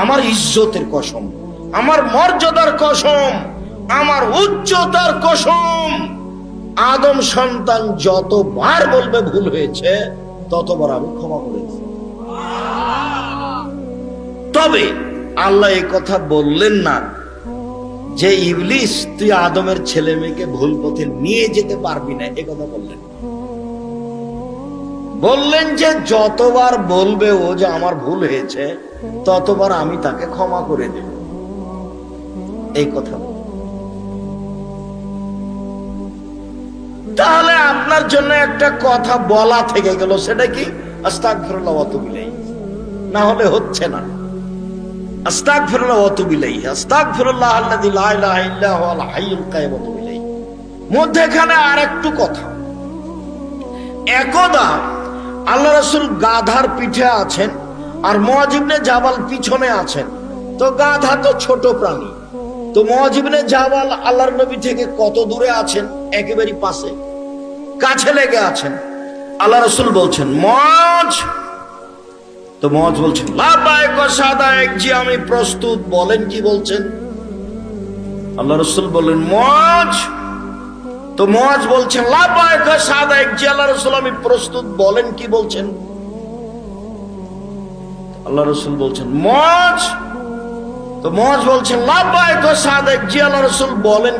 আমার ইজ্জতের কসম, আমার মর্যাদার কসম, আমার উচ্চতার কসম। আদম সন্তান যতবার বলবে ভুল হয়েছে, ততবার আমি ক্ষমা করেছি তবে আল্লাহ এই কথা বললেন না যে, ইবলিস, তুই আদমের ছেলে মেয়েকে ভুল পথে নিয়ে যেতে পারবি না। এ কথা বললেন। বললেন যে যতবার বলবে ও যে আমার ভুল হয়েছে, ততবার আমি তাকে ক্ষমা করে দেব এই কথা তাহলে আপনার জন্য একটা কথা বলা থেকে গেল, সেটা কি আস্তাগফিরুল্লাহ ওয়া আতুবু ইলাইহি। না হলে হচ্ছে না আস্তাগফিরুল্লাহ ওয়া আতুবু ইলাইহি। আস্তাগফিরুল্লাহ আল্লাযী লা ইলাহা ইল্লা হুয়াল হাইয়ুল কাইয়্যুম ওয়া আতুবু ইলাইহি। মধ্যেখানে আর একটু কথা একদা আল্লাহ রসুল গাধার পিঠে আছেন আর মহাজিবনে জাবাল পিছনে আছেন। তো গাধা তো ছোট প্রাণী। তো মহাজিবনে জাবাল আল্লাহর নবী থেকে কত দূরে আছেন? একেবারে পাশে। কাছে লেগে আছেন। আল্লাহ রসুল বলছেন মজ তো মজ বলছেন আমি প্রস্তুত। বলেন কি বলছেন? আল্লাহ রসুল বললেন মজ তো মহাজ বলছেন জি আল্লাহ রসুল, আমি প্রস্তুত, বলেন কি বলছেন? আল্লাহ রসুল বলছেন মজ তো মজ বলছেন লাবায়ক সাদায়ক জি আল্লাহ রসুল, বলেন